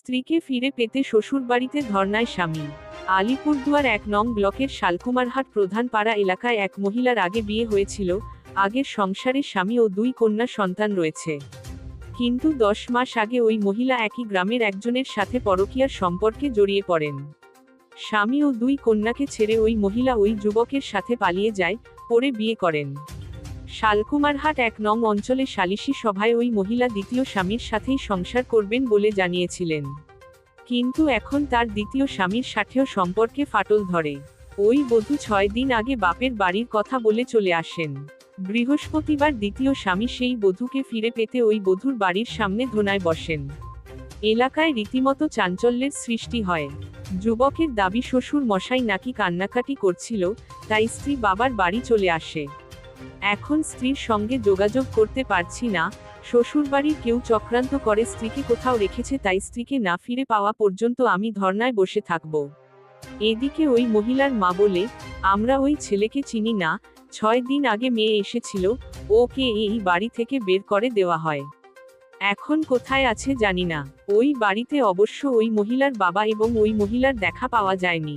স্ত্রীকে ফিরে পেতে শ্বশুরবাড়িতে ধর্নায় স্বামী আলিপুরদুয়ার এক নং ব্লকের শালকুমারহাট প্রধান পাড়া এলাকায় এক মহিলার আগে বিয়ে হয়েছিল, আগের সংসারে স্বামী ও দুই কন্যা সন্তান রয়েছে। কিন্তু দশ মাস আগে ওই মহিলা একই গ্রামের একজনের সাথে পরকীয়ার সম্পর্কে জড়িয়ে পড়েন। স্বামী ও দুই কন্যাকে ছেড়ে ওই মহিলা ওই যুবকের সাথে পালিয়ে যায়, পরে বিয়ে করেন। শালকুমারহাট এক নং অঞ্চলে সালিশি সভায় ওই মহিলা দ্বিতীয় স্বামীর সাথেই সংসার করবেন বলে জানিয়েছিলেন। কিন্তু এখন তার দ্বিতীয় স্বামীর সাথেও সম্পর্কে ফাটল ধরে। ওই বধূ ছয় দিন আগে বাপের বাড়ির কথা বলে চলে আসেন। বৃহস্পতিবার দ্বিতীয় স্বামী সেই বধূকে ফিরে পেতে ওই বধূর বাড়ির সামনে ধোনায় বসেন। এলাকায় রীতিমতো চাঞ্চল্যের সৃষ্টি হয়। যুবকের দাবি শ্বশুর মশাই নাকি কান্নাকাটি করছিল, তাই স্ত্রী বাবার বাড়ি চলে আসে। এখন স্ত্রীর সঙ্গে যোগাযোগ করতে পারছি না, শ্বশুরবাড়ির কেউ চক্রান্ত করে স্ত্রীকে কোথাও রেখেছে তাই স্ত্রীকে না ফিরে পাওয়া পর্যন্ত আমি ধর্নায় বসে থাকব। এদিকে ওই মহিলার মা বলে, আমরা ওই ছেলেকে চিনি না, ছয় দিন আগে মেয়ে এসেছিল, ওকে এই বাড়ি থেকে বের করে দেওয়া হয়। এখন কোথায় আছে জানি না। ওই বাড়িতে অবশ্য ওই মহিলার বাবা এবং ওই মহিলার দেখা পাওয়া যায়নি।